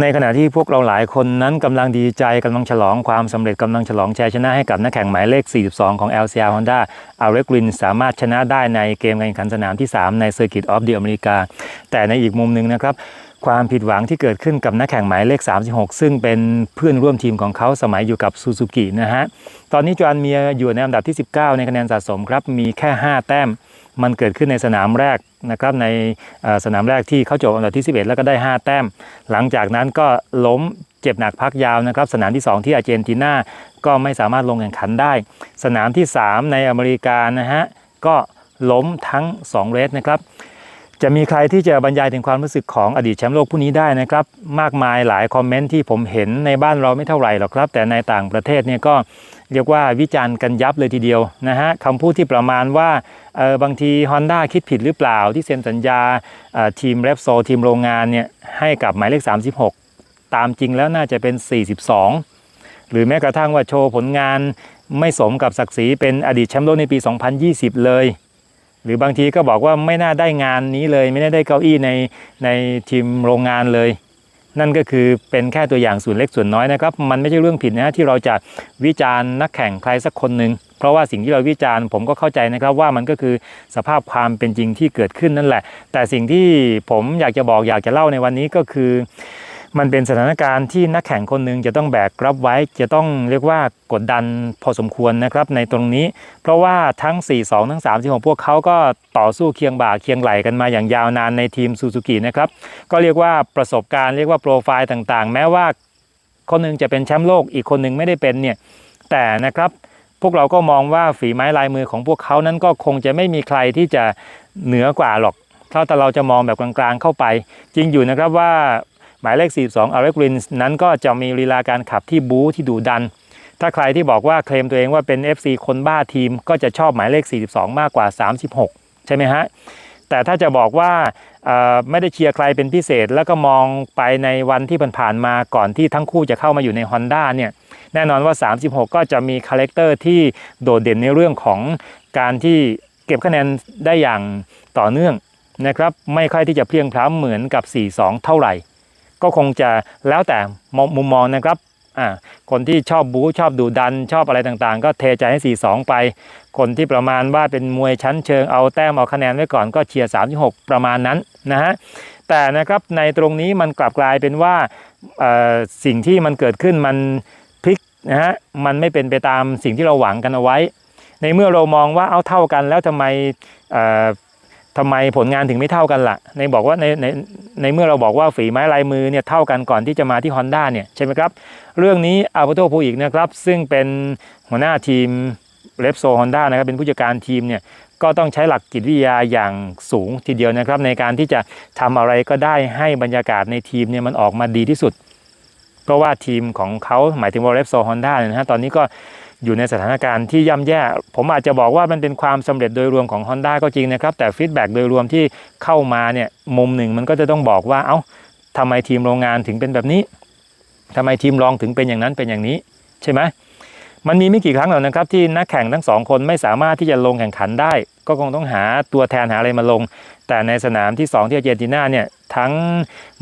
ในขณะที่พวกเราหลายคนนั้นกำลังดีใจกำลังฉลองความสำเร็จกำลังฉลองชัยชนะให้กับนักแข่งหมายเลข 42 ของ LCR Honda อาเรกรินสามารถชนะได้ในเกมการแข่งขันสนามที่ 3 ในเซอร์กิตออฟเดอะอเมริกา แต่ในอีกมุมหนึ่งนะครับ ความผิดหวังที่เกิดขึ้นกับนักแข่งหมายเลข 36 ซึ่งเป็นเพื่อนร่วมทีมของเขาสมัยอยู่กับซูซูกินะฮะ ตอนนี้จอห์นเมียอยู่ในอันดับที่ 19 ในคะแนนสะสมครับ มีแค่ 5 แต้ม มันเกิดขึ้นในสนามแรกนะครับในสนามแรกที่เขาจบอันดับที่ 11 แล้วก็ได้ 5 แต้ม หลังจากนั้นก็ล้มเจ็บหนักพักยาวนะครับ สนามที่ 2 ที่อาร์เจนตินาก็ไม่สามารถลงแข่งขันได้ สนามที่ 3 ในอเมริกานะฮะก็ล้มทั้ง 2 เรสนะครับ จะมีใครที่จะบรรยายถึงความรู้สึกของอดีตแชมป์โลกผู้นี้ได้นะครับ มากมายหลายคอมเมนต์ที่ผมเห็นในบ้านเราไม่เท่าไหร่หรอกครับ แต่ในต่างประเทศเนี่ยก็เรียกว่าวิจารณ์กันยับเลยทีเดียวนะฮะคำพูดที่ประมาณว่าเออบางที Honda คิดผิดหรือเปล่าที่เซ็นสัญญาทีมเรปโซทีมโรงงานเนี่ยให้กับหมายเลข 36 ตามจริงแล้วน่าจะเป็น 42 หรือแม้กระทั่งว่าโชว์ผลงานไม่สมกับศักดิ์ศรีเป็นอดีตแชมป์โลกในปี 2020 เลย หรือบางทีก็บอกว่าไม่น่าได้งานนี้เลย ไม่น่าได้เก้าอี้ในในทีมโรงงานเลย นั่นก็คือเป็นแค่ตัวอย่างส่วนเล็กส่วนน้อยนะครับ มันไม่ใช่เรื่องผิดนะฮะที่เราจะวิจารณ์นักแข่งใครสักคนหนึ่งเพราะว่าสิ่งที่เราวิจารณ์ผมก็เข้าใจนะครับว่ามันก็คือสภาพความเป็นจริงที่เกิดขึ้นนั่นแหละ แต่สิ่งที่ผมอยากจะบอกอยากจะเล่าในวันนี้ก็คือ มันเป็นสถานการณ์ที่นักแข่งคนหนึ่งจะต้องแบกรับไว้ จะต้องเรียกว่ากดดันพอสมควรนะครับในตรงนี้ เพราะว่าทั้ง 4-2 ทั้ง3ของพวกเขาก็ต่อสู้เคียงบ่าเคียงไหลกันมาอย่างยาวนานในทีมซูซูกินะครับก็เรียกว่าประสบการณ์เรียกว่าโปรไฟล์ต่างๆ แม้ว่าคนหนึงจะเป็นแชมป์โลกอีกคนหนึ่งไม่ได้เป็นเนี่ยแต่นะครับพวกเราก็มองว่าฝีไม้ลายมือของพวกเขานั้นก็คงจะไม่มีใครที่จะเหนือกว่าหรอกถ้าแต่เราจะมองแบบกลางๆเข้าไป จริงอยู่นะครับว่า หมายเลข 42 a r e g r i n นั้นก็จะมีลีลาการขับที่บู๊ที่ดุดัน ถ้าใครที่บอกว่าเคลมตัวเองว่าเป็น FC คนบ้าทีม ก็จะชอบหมายเลข 42 มากกว่า 36 ใช่ไหมฮะ แต่ถ้าจะบอกว่าไม่ได้เชียร์ใครเป็นพิเศษ แล้วก็มองไปในวันที่ผ่านๆมาก่อนที่ทั้งคู่จะเข้ามาอยู่ใน Honda เนี่ยแน่นอนว่า 36 ก็จะมีคาแรคเตอร์ที่โดดเด่นในเรื่องของการที่เก็บคะแนนได้อย่างต่อเนื่องนะครับไม่ค่อยที่จะเพียงพล้ำเหมือนกับ 42 เท่าไหร่ ก็คงจะแล้วแต่มุมมองนะครับคนที่ชอบบู๊ชอบดูดันชอบอะไรต่างๆ ก็เทใจให้ 42 ไป คนที่ประมาณว่าเป็นมวยชั้นเชิงเอาแต้มเอาคะแนนไว้ก่อนก็เชียร์36 ประมาณนั้นนะฮะแต่นะครับในตรงนี้มันกลับกลายเป็นว่าสิ่งที่มันเกิดขึ้นมันพลิกนะฮะมันไม่เป็นไปตามสิ่งที่เราหวังกันเอาไว้ ในเมื่อเรามองว่าเอาเท่ากันแล้วทำไม ทำไมผลงานถึงไม่เท่ากันล่ะ ในบอกว่าในในในเมื่อเราบอกว่าฝีไม้ลายมือเนี่ยเท่ากันก่อนที่จะมาที่ Honda เนี่ยใช่ไหมครับ เรื่องนี้อา l โตพูอีกนะครับ ซึ่งเป็นหัวหน้าทีมเลฟโซฮอนด้านะครับเป็นผู้จัดการทีมเนี่ยก็ต้องใช้หลักจิตวิทยาอย่างสูงทีเดียวนะครับ ในการที่จะทำอะไรก็ได้ให้บรรยากาศในทีมเนี่ยมันออกมาดีที่สุด เพราะว่าทีมของเขาหมายถึงว่าเลฟโซฮอนด้านะฮะตอนนี้ก็ อยู่ในสถานการณ์ที่ย่ำแย่ ผมอาจจะบอกว่ามันเป็นความสำเร็จโดยรวมของ Honda ก็จริงนะครับ แต่ฟีดแบ็กโดยรวมที่เข้ามาเนี่ยมุมหนึ่งมันก็จะต้องบอกว่าเอ้าทำไมทีมโรงงานถึงเป็นแบบนี้ทำไมทีมรองถึงเป็นอย่างนั้นเป็นอย่างนี้ ใช่ไหมมันมีไม่กี่ครั้งหรอกนะครับที่นักแข่งทั้งสองคนไม่สามารถที่จะลงแข่งขันได้ ก็คงต้องหาตัวแทนหาอะไรมาลง แต่ในสนามที่ 2 ที่อาร์เจนตินาเนี่ยทั้ง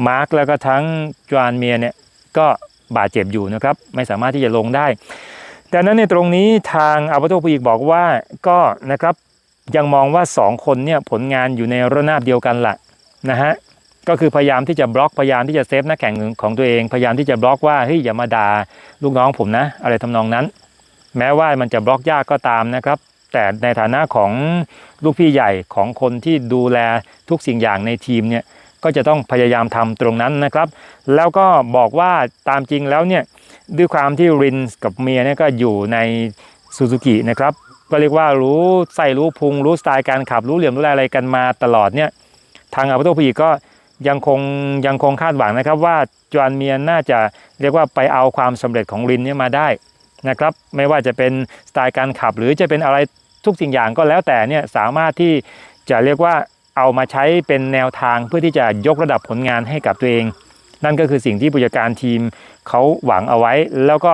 มาร์กแล้วก็ทั้งจวานเมียเนี่ยก็บาดเจ็บอยู่นะครับไม่สามารถที่จะลงได้ ดังนั้นในตรงนี้ทางอัลเบโตพูอีกบอกว่าก็นะครับยังมองว่า 2 คนเนี่ยผลงานอยู่ในระนาบเดียวกันละนะฮะก็คือพยายามที่จะบล็อกพยายามที่จะเซฟนักแข่งของตัวเองพยายามที่จะบล็อกว่าเฮ้ยอย่ามาด่าลูกน้องผมนะ อะไรทำนองนั้น แม้ว่ามันจะบล็อกยากก็ตามนะครับ แต่ในฐานะของลูกพี่ใหญ่ของคนที่ดูแลทุกสิ่งอย่างในทีมเนี่ยก็จะต้องพยายามทำตรงนั้นนะครับ แล้วก็บอกว่าตามจริงแล้วเนี่ย ด้วยความที่รินกับเมียเนี่ยก็อยู่ในซูซูกินะครับก็เรียกว่ารู้ใส่รู้พุงรู้สไตล์การขับรู้เหลี่ยมรู้อะไรกันมาตลอดเนี่ยทางอัลโตพีก็ยังคงยังคงคาดหวังนะครับ ว่าจอห์นเมียน่าจะเรียกว่าไปเอาความสำเร็จของรินเนี่ยมาได้นะครับไม่ว่าจะเป็นสไตล์การขับหรือจะเป็นอะไรทุกสิ่งอย่างก็แล้วแต่เนี่ยสามารถที่จะเรียกว่าเอามาใช้เป็นแนวทางเพื่อที่จะยกระดับผลงานให้กับตัวเอง นั่นก็คือสิ่งที่ผู้จัดการทีมเขาหวังเอาไว้ แล้วก็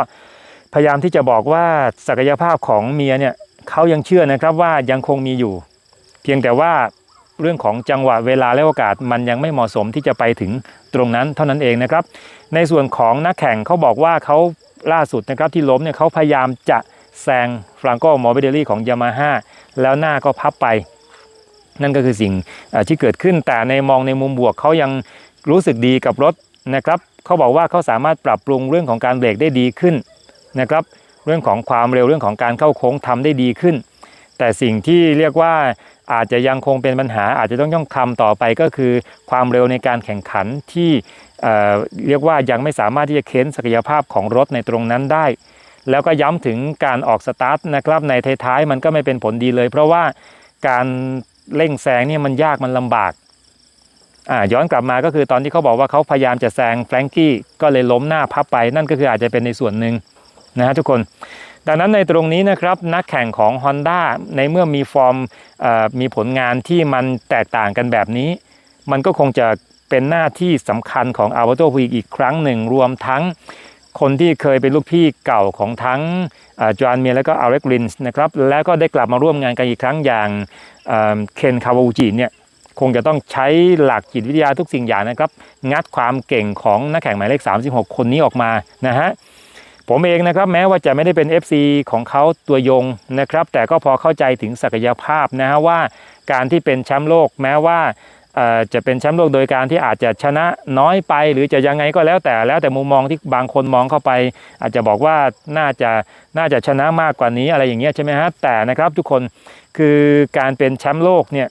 พยายามที่จะบอกว่าศักยภาพของเมียเนี่ยเขายังเชื่อนะครับว่ายังคงมีอยู่ เพียงแต่ว่าเรื่องของจังหวะเวลาและโอกาสมันยังไม่เหมาะสมที่จะไปถึงตรงนั้นเท่านั้นเองนะครับ ในส่วนของนักแข่งเขาบอกว่าเขาล่าสุดนะครับที่ล้มเนี่ยเขาพยายามจะแซงฟรังโกมอร์เบเดลี่ของยามาฮ่าแล้วหน้าก็พับไป นั่นก็คือสิ่งที่เกิดขึ้นแต่ในมองในมุมบวกเขายังรู้สึกดีกับรถ นะครับเขาบอกว่าเขาสามารถปรับปรุงเรื่องของการเบรกได้ดีขึ้นนะครับเรื่องของความเร็วเรื่องของการเข้าโค้งทำได้ดีขึ้น แต่สิ่งที่เรียกว่าอาจจะยังคงเป็นปัญหาอาจจะต้องต้องทำต่อไปก็คือ ความเร็วในการแข่งขันที่เอ่อเรียกว่ายังไม่สามารถที่จะเค้นศักยภาพของรถในตรงนั้นได้ แล้วก็ย้ำถึงการออกสตาร์ทนะครับในท้ายๆมันก็ไม่เป็นผลดีเลย เพราะว่าการเร่งแซงเนี่ยมันยากมันลำบาก อ่าย้อนกลับมาก็คือตอนที่เขาบอกว่าเขาพยายามจะแซงแฟรงกี้ก็เลยล้มหน้าพับไปนั่นก็คืออาจจะเป็นในส่วนหนึ่งนะฮะทุกคน ดังนั้นในตรงนี้นะครับนักแข่งของ Honda ในเมื่อมีฟอร์มมีผลงานที่มันแตกต่างกันแบบนี้ มันก็คงจะเป็นหน้าที่สำคัญของอัล t o โตวีอีกครั้งหนึ่งรวมทั้งคนที่เคยเป็นลูกพี่เก่าของทั้งจอห์นเมียและก็อเล็กลินส์นะครับแล้วก็ได้กลับมาร่วมงานกันอีกครั้งอย่างเคนคาวาวูจิเนี่ย คงจะต้องใช้หลักจิตวิทยาทุกสิ่งอย่างนะครับ งัดความเก่งของนักแข่งหมายเลข 36 คนนี้ออกมานะฮะผมเองนะครับแม้ว่าจะไม่ได้เป็น FC ของเขาตัวยงนะครับ แต่ก็พอเข้าใจถึงศักยภาพนะฮะว่าการที่เป็นแชมป์โลกแม้ว่าจะเป็นแชมป์โลกโดยการที่อาจจะชนะน้อยไป หรือจะยังไงก็แล้วแต่แล้วแต่มุมมองที่บางคนมองเข้าไป อาจจะบอกว่าน่าจะน่าจะชนะมากกว่านี้อะไรอย่างเงี้ยใช่ไหมฮะแต่นะครับทุกคนคือการเป็นแชมป์โลกเนี่ย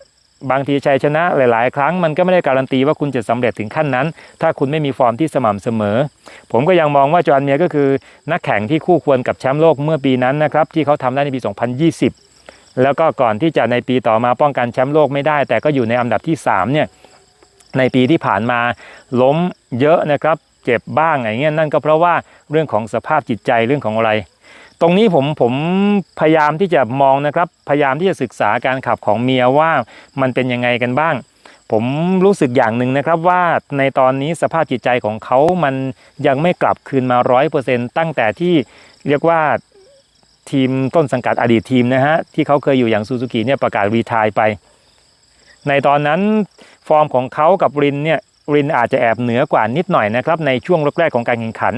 บางทีชัยชนะหลาย ๆ ครั้งมันก็ไม่ได้การันตีว่าคุณจะสำเร็จถึงขั้นนั้น ถ้าคุณไม่มีฟอร์มที่สม่ำเสมอ ผมก็ยังมองว่าจอห์นเมียก็คือนักแข่งที่คู่ควรกับแชมป์โลกเมื่อปีนั้นนะครับที่เขาทำได้ในปี 2020 แล้วก็ก่อนที่จะในปีต่อมาป้องกันแชมป์โลกไม่ได้ แต่ก็อยู่ในอันดับที่3เนี่ยในปีที่ผ่านมาล้มเยอะนะครับเจ็บบ้างอย่างเงี้ยนั่นก็เพราะว่าเรื่องของสภาพจิตใจเรื่องของอะไร ตรงนี้ผมผมพยายามที่จะมองนะครับ พยายามที่จะศึกษาการขับของเมียว่ามันเป็นยังไงกันบ้าง ผมรู้สึกอย่างหนึ่งนะครับว่าในตอนนี้สภาพจิตใจของเขามันยังไม่กลับคืนมาร้อยเปอร์เซ็นตั้งแต่ที่เรียกว่าทีมต้นสังกัดอดีตทีมนะฮะ ที่เขาเคยอยู่อย่างซูซูกิเนี่ยประกาศรีทายไป ในตอนนั้นฟอร์มของเขากับรินเนี่ยรินอาจจะแอบเหนือกว่านิดหน่อยนะครับในช่วงแรกๆของการแข่งขัน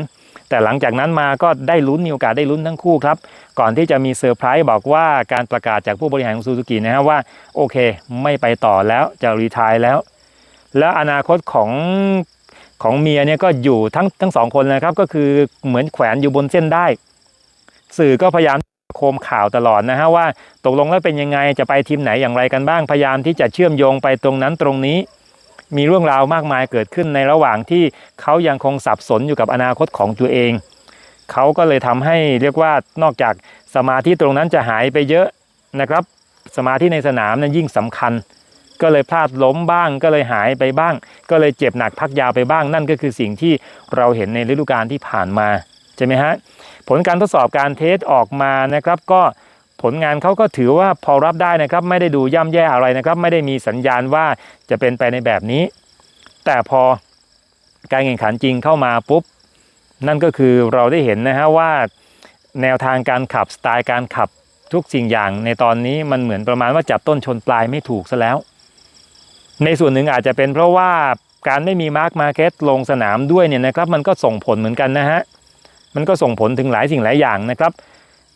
แต่หลังจากนั้นมาก็ได้ลุ้นมีโอกาสได้ลุ้นทั้งคู่ครับ ก่อนที่จะมีเซอร์ไพรส์บอกว่าการประกาศจากผู้บริหารของซูซูกินะฮะว่าโอเค ไม่ไปต่อแล้วจะรีทายแล้ว แล้วอนาคตของของเมียเนี่ยก็อยู่ทั้งทั้งสองคนนะครับ ก็คือเหมือนแขวนอยู่บนเส้นได้ สื่อก็พยายามโคมข่าวตลอดนะฮะว่าตกลงแล้วเป็นยังไงจะไปทีมไหนอย่างไรกันบ้างพยายามที่จะเชื่อมโยงไปตรงนั้นตรงนี้ มีเรื่องราวมากมายเกิดขึ้นในระหว่างที่เขายังคงสับสนอยู่กับอนาคตของตัวเอง เขาก็เลยทำให้เรียกว่านอกจากสมาธิตรงนั้นจะหายไปเยอะนะครับ สมาธิในสนามนั้นยิ่งสำคัญ ก็เลยพลาดล้มบ้าง ก็เลยหายไปบ้าง ก็เลยเจ็บหนักพักยาวไปบ้าง นั่นก็คือสิ่งที่เราเห็นในฤดูกาลที่ผ่านมาใช่ไหมฮะผลการทดสอบการเทสออกมานะครับก็ ผลงานเขาก็ถือว่าพอรับได้นะครับ ไม่ได้ดูย่ำแย่อะไรนะครับ ไม่ได้มีสัญญาณว่าจะเป็นไปในแบบนี้ แต่พอการแข่งขันจริงเข้ามาปุ๊บ นั่นก็คือเราได้เห็นนะฮะว่าแนวทางการขับสไตล์การขับทุกสิ่งอย่างในตอนนี้มันเหมือนประมาณว่าจับต้นชนปลายไม่ถูกซะแล้ว ในส่วนหนึ่งอาจจะเป็นเพราะว่าการไม่มีมาร์คมาเก็ตลงสนามด้วยเนี่ยนะครับ มันก็ส่งผลเหมือนกันนะฮะมันก็ส่งผลถึงหลายสิ่งหลายอย่างนะครับ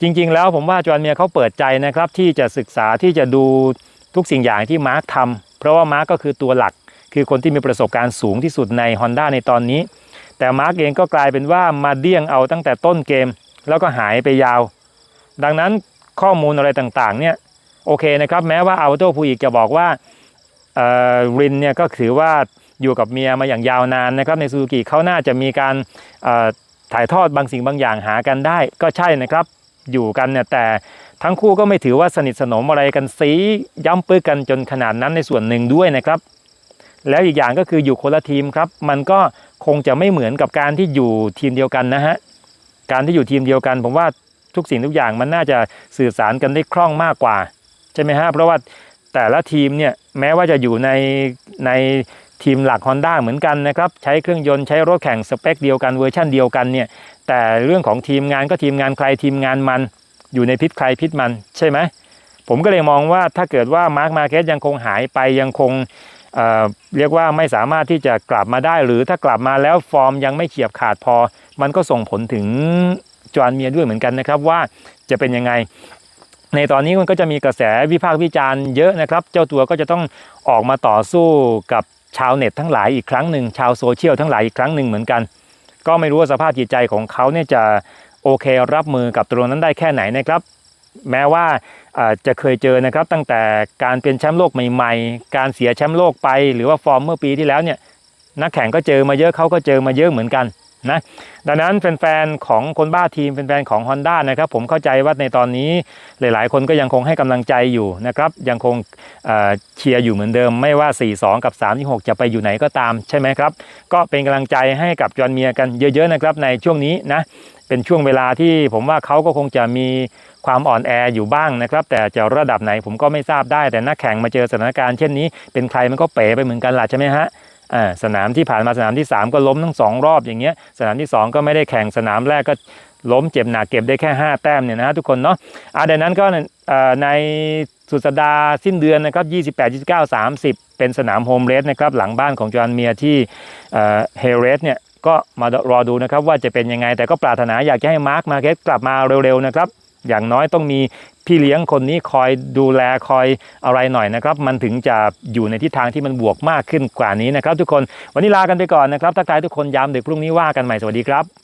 จริงๆ แล้วผมว่าจอห์นเมียเขาเปิดใจนะครับ ที่จะศึกษาที่จะดูทุกสิ่งอย่างที่มาร์คทำเพราะว่ามาร์คก็คือตัวหลัก คือคนที่มีประสบการณ์สูงที่สุดใน Honda ในตอนนี้ แต่มาร์กเองก็กลายเป็นว่ามาเดี้ยงเอาตั้งแต่ต้นเกม แล้วก็หายไปยาว ดังนั้นข้อมูลอะไรต่างๆเนี่ยโอเคนะครับแม้ว่าอัลโตพูอีกจะบอกว่ารินเนี่ยก็ถือว่าอยู่กับเมียมาอย่างยาวนานนะครับในซูซูกิเขาน่าจะมีการถ่ายทอดบางสิ่งบางอย่างหากันได้ก็ใช่นะครับ อยู่กันเนี่ยแต่ทั้งคู่ก็ไม่ถือว่าสนิทสนมอะไรกันซีย้ำปึกกันจนขนาดนั้นในส่วนหนึ่งด้วยนะครับ แล้วอีกอย่างก็คืออยู่คนละทีมครับ มันก็คงจะไม่เหมือนกับการที่อยู่ทีมเดียวกันนะฮะการที่อยู่ทีมเดียวกัน ผมว่าทุกสิ่งทุกอย่างมันน่าจะสื่อสารกันได้คล่องมากกว่าใช่ไหมฮะเพราะว่าแต่ละทีมเนี่ยแม้ว่าจะอยู่ในใน ทีมหลัก Honda เหมือนกันนะครับใช้เครื่องยนต์ใช้รถแข่งสเปคเดียวกันเวอร์ชั่นเดียวกันเนี่ยแต่เรื่องของทีมงานก็ทีมงานใครทีมงานมัน อยู่ในพิษใครพิษมันใช่ไหมผมก็เลยมองว่าถ้าเกิดว่ามาร์คมาเก็ตยังคงหายไปยังคงเเรียกว่าไม่สามารถที่จะกลับมาได้ หรือถ้ากลับมาแล้วฟอร์มยังไม่เฉียบขาดพอ มันก็ส่งผลถึงจอห์นเมียด้วยเหมือนกันนะครับว่าจะเป็นยังไง ในตอนนี้มันก็จะมีกระแสวิพากษ์วิจารณ์เยอะนะครับ เจ้าตัวก็จะต้องออกมาต่อสู้กับ ชาวเน็ตทั้งหลายอีกครั้งหนึ่งชาวโซเชียลทั้งหลายอีกครั้งหนึ่งเหมือนกัน ก็ไม่รู้ว่าสภาพจิตใจของเขาเนี่ยจะโอเครับมือกับตัวนั้นได้แค่ไหนนะครับ แม้ว่าอ่าจะเคยเจอนะครับตั้งแต่การเป็นแชมป์โลกใหม่ ๆ การเสียแชมป์โลกไป หรือว่าฟอร์มเมื่อปีที่แล้วเนี่ยนักแข่งก็เจอมาเยอะเขาก็เจอมาเยอะเหมือนกัน นะดังนั้นแฟนๆของคนบ้าทีมแฟนๆของ Honda นะครับผมเข้าใจว่าในตอนนี้หลายๆ คนก็ยังคงให้กำลังใจอยู่นะครับยังคงเเชียร์อยู่เหมือนเดิม ไม่ว่า 4-2 กับ 3-6 จะไปอยู่ไหนก็ตามใช่ไหมครับ ก็เป็นกำลังใจให้กับจอห์นเมียกันเยอะๆนะครับในช่วงนี้นะเป็นช่วงเวลาที่ผมว่าเขาก็คงจะมีความอ่อนแออยู่บ้างนะครับแต่จะระดับไหนผมก็ไม่ทราบได้แต่นักแข่งมาเจอสถานการณ์เช่นนี้ เป็นใครมันก็เป๋ไปเหมือนกันล่ะใช่ไหมฮะ สนามที่ผ่านมาสนามที่ 3 ก็ล้มทั้งสองรอบอย่างเงี้ยสนามที่ 2 ก็ไม่ได้แข่งสนามแรกก็ล้มเจ็บหนักเก็บได้แค่ 5 แต้มเนี่ยนะฮะทุกคนเนาะอ่าดังนั้นก็ในสุดสัปดาห์สิ้นเดือนนะครับ28 29 30 เป็นสนามโฮมเรสนะครับหลังบ้านของจอห์นเมียที่เฮเรสเนี่ยก็มารอดูนะครับว่าจะเป็นยังไงแต่ก็ปรารถนาอยากจะให้มาร์คมาเก็ตกลับมาเร็วๆนะครับ อย่างน้อยต้องมีพี่เลี้ยงคนนี้คอยดูแลคอยอะไรหน่อยนะครับ มันถึงจะอยู่ในทิศทางที่มันบวกมากขึ้นกว่านี้นะครับ ทุกคนวันนี้ลากันไปก่อนนะครับทักทายทุกคนยามดึกพรุ่งนี้ว่ากันใหม่สวัสดีครับ